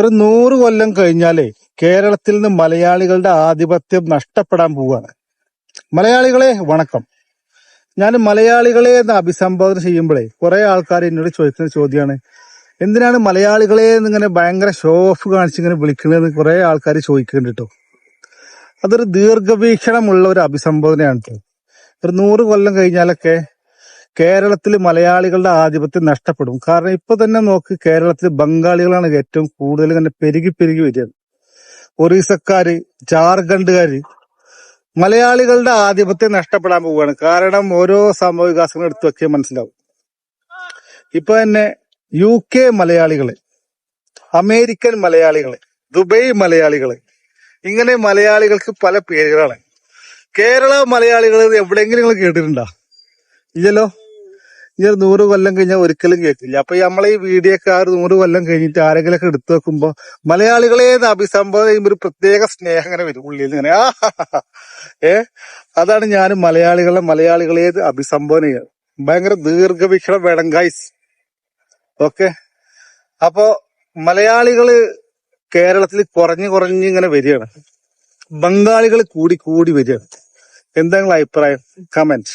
ഒരു നൂറ് കൊല്ലം കഴിഞ്ഞാലേ കേരളത്തിൽ നിന്ന് മലയാളികളുടെ ആധിപത്യം നഷ്ടപ്പെടാൻ പോവുകയാണ് മലയാളികളെ വണക്കം. ഞാൻ മലയാളികളെ എന്ന് അഭിസംബോധന ചെയ്യുമ്പോഴേ കുറെ ആൾക്കാർ എന്നോട് ചോദിക്കുന്ന ചോദ്യമാണ്. എന്തിനാണ് മലയാളികളെ എന്നിങ്ങനെ ഭയങ്കര ഷോ ഓഫ് കാണിച്ച് ഇങ്ങനെ വിളിക്കുന്നതെന്ന് കുറെ ആൾക്കാർ ചോദിക്കുന്നുണ്ട് കേട്ടോ അതൊരു ദീർഘവീക്ഷണമുള്ള ഒരു അഭിസംബോധനയാണ് കേട്ടോ ഒരു നൂറ് കൊല്ലം കഴിഞ്ഞാലൊക്കെ കേരളത്തിൽ മലയാളികളുടെ ആധിപത്യം നഷ്ടപ്പെടും. കാരണം ഇപ്പൊ തന്നെ നോക്ക് കേരളത്തിൽ ബംഗാളികളാണ് ഏറ്റവും കൂടുതൽ ഇങ്ങനെ പെരുകി പെരുകി വരികയാണ് ഒറീസക്കാര് ജാർഖണ്ഡുകാര് മലയാളികളുടെ ആധിപത്യം നഷ്ടപ്പെടാൻ പോവുകയാണ്. കാരണം ഓരോ സംഭവ വികാസങ്ങൾ എടുത്തു വെക്കിയാൽ മനസ്സിലാവും. ഇപ്പൊ തന്നെ യു കെ മലയാളികൾ അമേരിക്കൻ മലയാളികൾ ദുബൈ മലയാളികൾ ഇങ്ങനെ മലയാളികൾക്ക് പല പേരുകളാണ്. കേരള മലയാളികൾ എവിടെയെങ്കിലും നിങ്ങൾ കേട്ടിട്ടുണ്ടോ? ഇല്ലല്ലോ. ഈ ഒരു നൂറ് കൊല്ലം കഴിഞ്ഞാൽ ഒരിക്കലും കേട്ടില്ല. അപ്പൊ നമ്മളീ ഈ വീഡിയോ ഒക്കെ ആ ഒരു നൂറ് കൊല്ലം കഴിഞ്ഞിട്ട് ആരെങ്കിലും ഒക്കെ എടുത്തു വെക്കുമ്പോ മലയാളികളെ അഭിസംബോധന ചെയ്യുമ്പോൾ ഒരു പ്രത്യേക സ്നേഹം ഇങ്ങനെ വരും. ഉള്ളിൽ ഇങ്ങനെ ഏ? അതാണ് ഞാൻ മലയാളികളെ മലയാളികളെ അഭിസംബോധന ചെയ്യുന്നത് ഭയങ്കര ദീർഘവീക്ഷണം വേണം ഗൈസ് ഓക്കെ? അപ്പോ മലയാളികൾ കേരളത്തിൽ കുറഞ്ഞു കുറഞ്ഞ് ഇങ്ങനെ വരികയാണ്. ബംഗാളികൾ കൂടി കൂടി വരികയാണ്. എന്താ നിങ്ങളെ അഭിപ്രായം? കമന്റ്